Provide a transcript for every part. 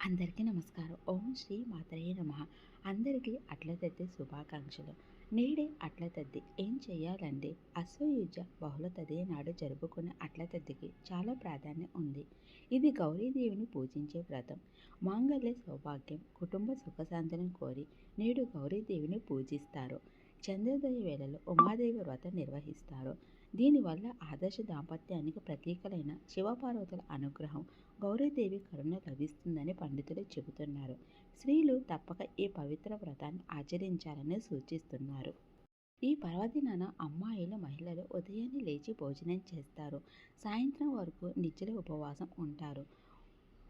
అందరికీ నమస్కారం. ఓం శ్రీ మాతరే నమ. అందరికీ అట్లతద్ది శుభాకాంక్షలు. నేడే అట్లతద్ది. ఏం చేయాలండి? అశ్వయుజ బహుళ తదే నాడు జరుపుకునే అట్లతద్దికి చాలా ప్రాధాన్యం ఉంది. ఇది గౌరీదేవిని పూజించే వ్రతం. మాంగళ్య సౌభాగ్యం కుటుంబ సుఖశాంతులను కోరి నేడు గౌరీదేవిని పూజిస్తారు. చంద్రోదయ వేళలో ఉమాదేవి వ్రతం నిర్వహిస్తారు. దీనివల్ల ఆదర్శ దాంపత్యానికి ప్రతీకలైన శివపార్వతుల అనుగ్రహం గౌరీదేవి కరుణ లభిస్తుందని పండితులు చెబుతున్నారు. స్త్రీలు తప్పక ఈ పవిత్ర వ్రతాన్ని ఆచరించాలని సూచిస్తున్నారు. ఈ పర్వదినాన అమ్మాయిలు మహిళలు ఉదయాన్నే లేచి భోజనం చేస్తారు. సాయంత్రం వరకు నిత్యల ఉపవాసం ఉంటారు.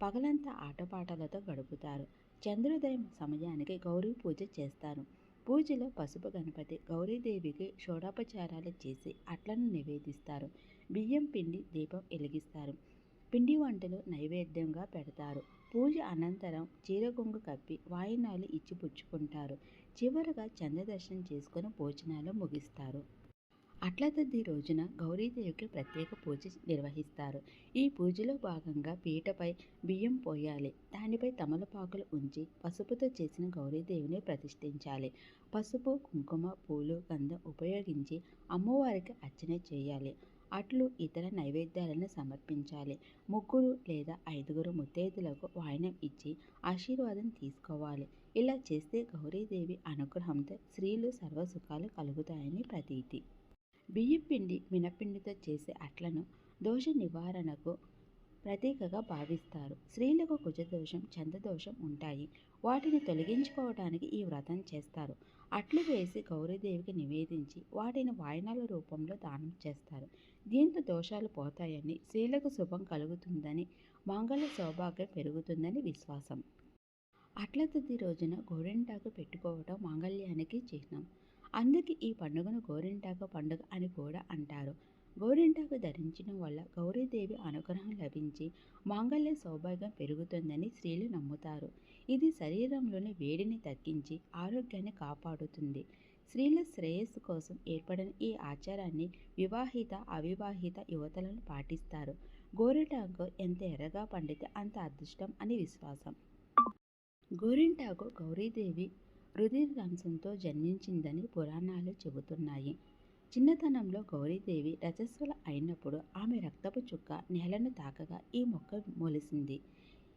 పగలంతా ఆటపాటలతో గడుపుతారు. చంద్రోదయం సమయానికి గౌరీ పూజ చేస్తారు. పూజలో పసుపు గణపతి గౌరీదేవికి షోడోపచారాలు చేసి అట్లను నివేదిస్తారు. బియ్యం పిండి దీపం వెలిగిస్తారు. పిండి వంటలు నైవేద్యంగా పెడతారు. పూజ అనంతరం చీరగొంగు కప్పి వాయినాలు ఇచ్చి పుచ్చుకుంటారు. చివరగా చంద్రదర్శనం చేసుకుని భోజనాలు ముగిస్తారు. అట్లతద్ది రోజున గౌరీదేవికి ప్రత్యేక పూజ నిర్వహిస్తారు. ఈ పూజలో భాగంగా పీటపై బియ్యం పోయాలి. దానిపై తమలపాకులు ఉంచి పసుపుతో చేసిన గౌరీదేవిని ప్రతిష్ఠించాలి. పసుపు కుంకుమ పూలు గంధం ఉపయోగించి అమ్మవారికి అర్చన చేయాలి. అట్లు ఇతర నైవేద్యాలను సమర్పించాలి. ముగ్గురు లేదా ఐదుగురు ముత్తైదులకు వాయినం ఇచ్చి ఆశీర్వాదం తీసుకోవాలి. ఇలా చేస్తే గౌరీదేవి అనుగ్రహంతో స్త్రీలు సర్వసుఖాలు కలుగుతాయని ప్రతీతి. బియ్యపిండి మినపిండితో చేసే అట్లను దోష నివారణకు ప్రతీకగా భావిస్తారు. స్త్రీలకు కుజదోషం చంద్రదోషం ఉంటాయి. వాటిని తొలగించుకోవడానికి ఈ వ్రతం చేస్తారు. అట్లు వేసి గౌరీదేవికి నివేదించి వాటిని వాయనాల రూపంలో దానం చేస్తారు. దీంతో దోషాలు పోతాయని స్త్రీలకు శుభం కలుగుతుందని మంగళ సౌభాగ్యం పెరుగుతుందని విశ్వాసం. అట్ల తద్ది రోజున గోరింటాకు పెట్టుకోవటం మాంగళ్యానికి చిహ్నం. అందుకే ఈ పండుగను గోరింటాకు పండుగ అని కూడా అంటారు. గోరింటాకు ధరించడం వల్ల గౌరీదేవి అనుగ్రహం లభించి మాంగళ్య సౌభాగ్యం పెరుగుతుందని స్త్రీలు నమ్ముతారు. ఇది శరీరంలోని వేడిని తగ్గించి ఆరోగ్యాన్ని కాపాడుతుంది. స్త్రీల శ్రేయస్సు కోసం ఏర్పడిన ఈ ఆచారాన్ని వివాహిత అవివాహిత యువతలను పాటిస్తారు. గోరింటాకు ఎంత ఎర్రగా పండితే అంత అదృష్టం అని విశ్వాసం. గోరింటాకు గౌరీదేవి రుధిరాంశంతో జన్మించిందని పురాణాలు చెబుతున్నాయి. చిన్నతనంలో గౌరీదేవి రజస్వల అయినప్పుడు ఆమె రక్తపు చుక్క నేలను తాకగా ఈ మొక్క మొలిసింది.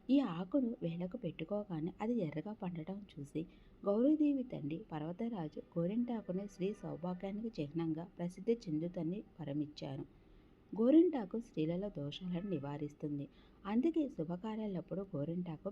ఈ ఆకును వేలకు పెట్టుకోగానే అది ఎర్రగా పండటం చూసి గౌరీదేవి తండ్రి పర్వతరాజు గోరింటాకును శ్రీ సౌభాగ్యానికి చిహ్నంగా ప్రసిద్ధి చెందుతని వరమిచ్చారు. గోరింటాకు స్త్రీలలో దోషాలను నివారిస్తుంది. అందుకే శుభకార్యాలప్పుడు గోరింటాకు